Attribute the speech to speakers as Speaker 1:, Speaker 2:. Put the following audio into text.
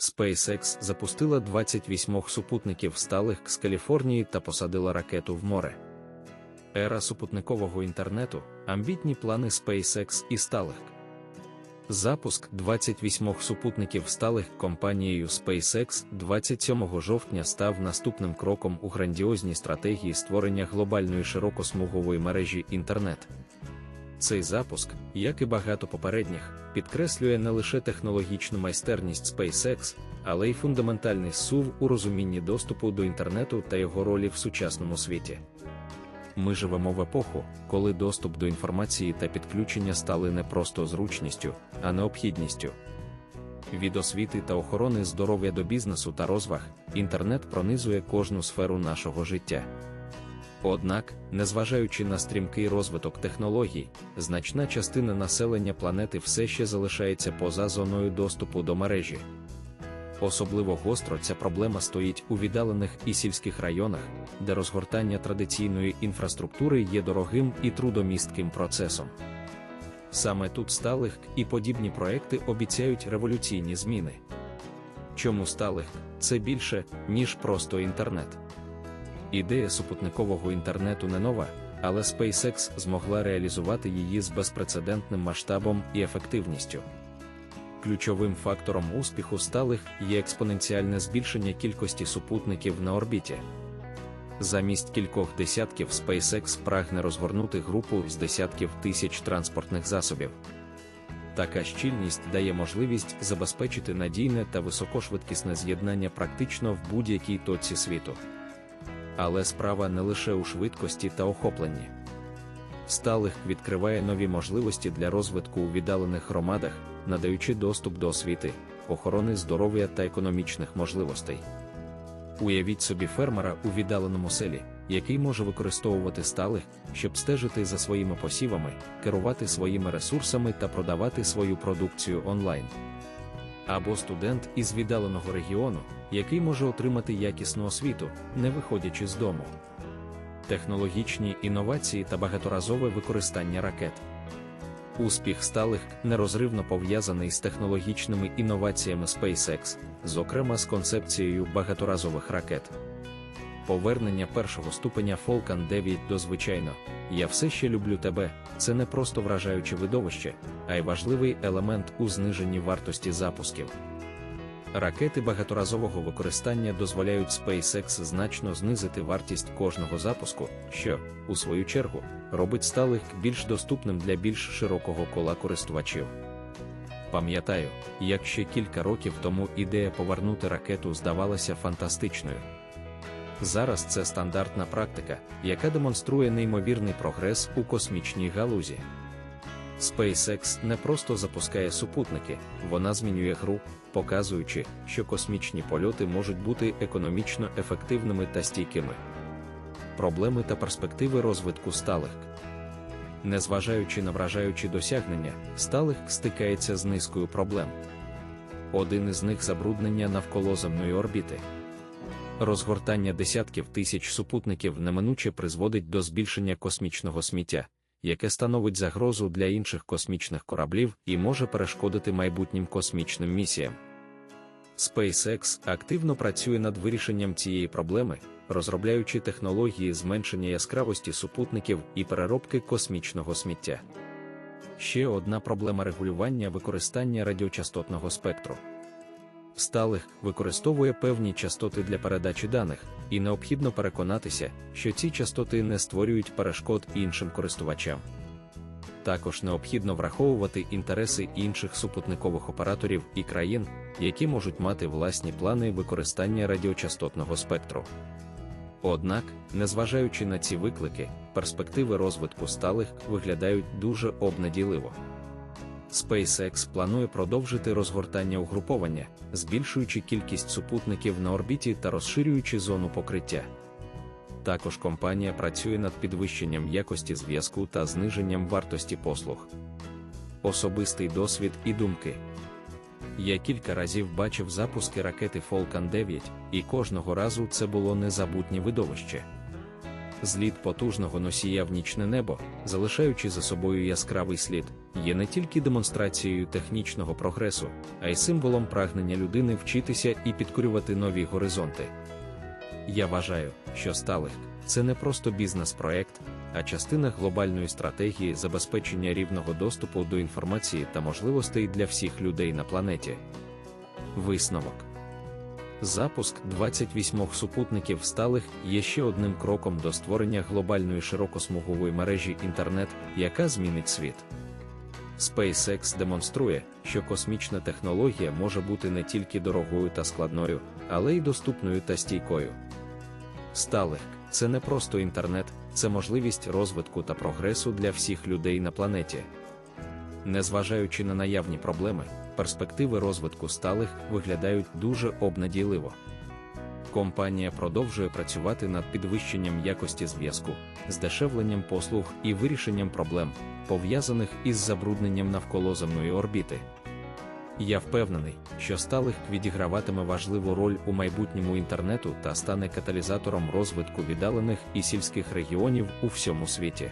Speaker 1: SpaceX запустила 28 супутників сталих з Каліфорнії та посадила ракету в море. Ера супутникового інтернету, амбітні плани SpaceX і Starlink. Запуск 28 супутників сталих компанією SpaceX 27 жовтня став наступним кроком у грандіозній стратегії створення глобальної широкосмугової мережі інтернет. Цей запуск, як і багато попередніх, підкреслює не лише технологічну майстерність SpaceX, але й фундаментальний сув у розумінні доступу до інтернету та його ролі в сучасному світі. Ми живемо в епоху, коли доступ до інформації та підключення стали не просто зручністю, а необхідністю. Від освіти та охорони здоров'я до бізнесу та розваг, інтернет пронизує кожну сферу нашого життя. Однак, незважаючи на стрімкий розвиток технологій, значна частина населення планети все ще залишається поза зоною доступу до мережі. Особливо гостро ця проблема стоїть у віддалених і сільських районах, де розгортання традиційної інфраструктури є дорогим і трудомістким процесом. Саме тут сталих і подібні проекти обіцяють революційні зміни. Чому сталих це більше, ніж просто інтернет. Ідея супутникового інтернету не нова, але SpaceX змогла реалізувати її з безпрецедентним масштабом і ефективністю. Ключовим фактором успіху сталих є експоненціальне збільшення кількості супутників на орбіті. Замість кількох десятків SpaceX прагне розгорнути групу з десятків тисяч транспортних засобів. Така щільність дає можливість забезпечити надійне та високошвидкісне з'єднання практично в будь-якій точці світу. Але справа не лише у швидкості та охопленні. Сталих відкриває нові можливості для розвитку у віддалених громадах, надаючи доступ до освіти, охорони здоров'я та економічних можливостей. Уявіть собі фермера у віддаленому селі, який може використовувати сталих, щоб стежити за своїми посівами, керувати своїми ресурсами та продавати свою продукцію онлайн. Або студент із віддаленого регіону, який може отримати якісну освіту, не виходячи з дому. Технологічні інновації та багаторазове використання ракет. Успіх сталих нерозривно пов'язаний з технологічними інноваціями SpaceX, зокрема з концепцією багаторазових ракет. Повернення першого ступеня Falcon 9 до звичайно, я все ще люблю тебе. Це не просто вражаюче видовище, а й важливий елемент у зниженні вартості запусків. Ракети багаторазового використання дозволяють SpaceX значно знизити вартість кожного запуску, що, у свою чергу, робить сталих більш доступним для більш широкого кола користувачів. Пам'ятаю, як ще кілька років тому ідея повернути ракету здавалася фантастичною. Зараз це стандартна практика, яка демонструє неймовірний прогрес у космічній галузі. SpaceX не просто запускає супутники, вона змінює гру, показуючи, що космічні польоти можуть бути економічно ефективними та стійкими. Проблеми та перспективи розвитку сталих. Незважаючи на вражаючі досягнення, сталих стикається з низкою проблем. Один із них забруднення навколоземної орбіти. Розгортання десятків тисяч супутників неминуче призводить до збільшення космічного сміття яке становить загрозу для інших космічних кораблів і може перешкодити майбутнім космічним місіям. SpaceX активно працює над вирішенням цієї проблеми, розробляючи технології зменшення яскравості супутників і переробки космічного сміття. Ще одна проблема регулювання використання радіочастотного спектру. Сталих використовує певні частоти для передачі даних, і необхідно переконатися, що ці частоти не створюють перешкод іншим користувачам. Також необхідно враховувати інтереси інших супутникових операторів і країн, які можуть мати власні плани використання радіочастотного спектру. Однак, незважаючи на ці виклики, перспективи розвитку сталих виглядають дуже обнадійливо. SpaceX планує продовжити розгортання угруповання, збільшуючи кількість супутників на орбіті та розширюючи зону покриття. Також компанія працює над підвищенням якості зв'язку та зниженням вартості послуг. Особистий досвід і думки. Я кілька разів бачив запуски ракети Falcon 9, і кожного разу це було незабутнє видовище. Зліт потужного носія в нічне небо, залишаючи за собою яскравий слід, є не тільки демонстрацією технічного прогресу, а й символом прагнення людини вчитися і підкорювати нові горизонти. Я вважаю, що Starlink – це не просто бізнес-проект, а частина глобальної стратегії забезпечення рівного доступу до інформації та можливостей для всіх людей на планеті. Висновок Запуск 28 супутників сталих є ще одним кроком до створення глобальної широкосмугової мережі інтернет, яка змінить світ. SpaceX демонструє, що космічна технологія може бути не тільки дорогою та складною, але й доступною та стійкою. Starlink – це не просто інтернет, це можливість розвитку та прогресу для всіх людей на планеті. Незважаючи на наявні проблеми, перспективи розвитку сталих виглядають дуже обнадійливо. Компанія продовжує працювати над підвищенням якості зв'язку, здешевленням послуг і вирішенням проблем, пов'язаних із забрудненням навколоземної орбіти. Я впевнений, що сталих відіграватиме важливу роль у майбутньому інтернету та стане каталізатором розвитку віддалених і сільських регіонів у всьому світі.